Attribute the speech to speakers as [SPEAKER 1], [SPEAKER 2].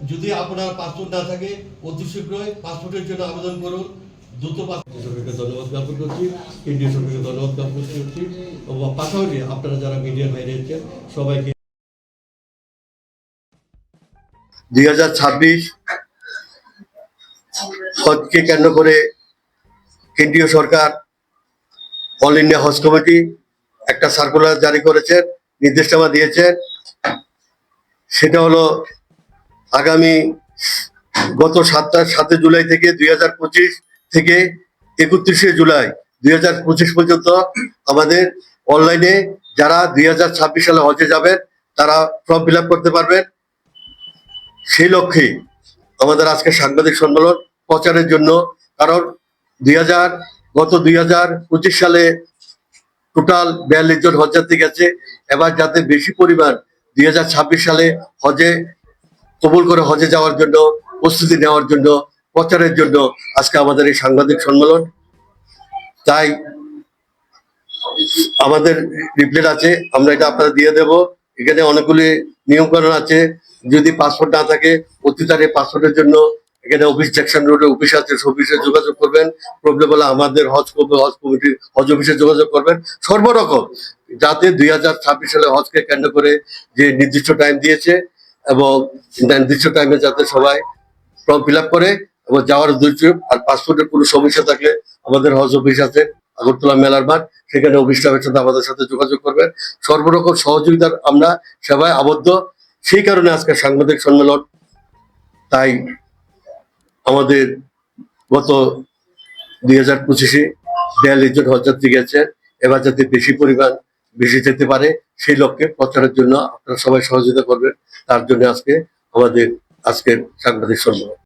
[SPEAKER 1] যার পাসপোর্ট না থাকে অতি শীঘ্রই পাসপোর্টের জন্য আবেদন করুন। দ্রুত সরকারকে ধন্যবাদ জ্ঞাপন করছি। কেন্দ্রীয় সরকারকে ধন্যবাদ জ্ঞাপন করছি। এবং পাশাপাশি আপনারা যারা মিডিয়ার বাইরে আছেন সবাইকে
[SPEAKER 2] দুই হাজার ছাব্বিশ হজকে কেন্দ্র করে কেন্দ্রীয় সরকার অল ইন্ডিয়া হজ কমিটি একটা সার্কুলার জারি করেছেন নির্দেশনামা দিয়েছেন সেটা হলো আগামী গত সাতটা সাতই জুলাই থেকে দুই হাজার পঁচিশ থেকে একত্রিশে জুলাই দুই হাজার পঁচিশ পর্যন্ত আমাদের অনলাইনে যারা দুই হাজার ছাব্বিশ সালে হজে যাবেন, তারা ফর্ম ফিল করতে পারবেন। সেই লক্ষ্যে আমাদের আজকে সাংবাদিক সম্মেলন প্রচারের জন্য, কারণ দুই হাজার গত দুই হাজার পঁচিশ সালে টোটাল বিয়াল্লিশ জন হজযাত্রী গেছে। এবার যাতে বেশি পরিমাণ দুই হাজার ছাব্বিশ সালে হজে কবুল করে হজে যাওয়ার জন্য, প্রস্তুতি নেওয়ার জন্য, প্রচারের জন্য আজকে আমাদের এই সাংবাদিক সম্মেলন। তাই আমাদের রিপ্লেট আছে, আমরা এটা আপনারা দিয়ে দেব। এখানে অনেকগুলি নিয়মকানুন আছে। যদি পাসপোর্ট না থাকে অতি তারে পাসপোর্টের জন্য এখানে অফিস সেকশন রোডে অফিস আছে অফিসে যোগাযোগ করবেন। প্রবলেম হলে আমাদের হজ হজ কমিটি হজ অফিসে যোগাযোগ করবেন। সর্বরকম, যাতে দুই হাজার ছাব্বিশ সালে হজকে কেন্দ্র করে যে নির্দিষ্ট টাইম দিয়েছে এবং নির্দিষ্ট টাইমে যাতে সবাই ফর্ম ফিল করে এবং যাওয়ার উদ্দেশ্য আর পাসপোর্টের কোনো সমস্যা থাকলে আমাদের হজ অফিস আছে আগরতলা মেলার মাঠ, সেখানে অফিস সাথে আমাদের সাথে যোগাযোগ করবেন। সর্বরকম সহযোগিতার আমরা সেবায় আবদ্ধ। সেই কারণে আজকে সাংবাদিক সম্মেলন, তাই আমাদের গত দুই হাজার পঁচিশে বিয়াল্লিশ জন হজযাত্রী গেছে, এবার যাতে বেশি পরিমাণ বেশি যেতে পারে, সেই লক্ষ্যে প্রচারের জন্য আপনারা সবাই সহযোগিতা করবেন। তার জন্য আজকে আমাদের, আজকের সাংবাদিক সম্মেলন।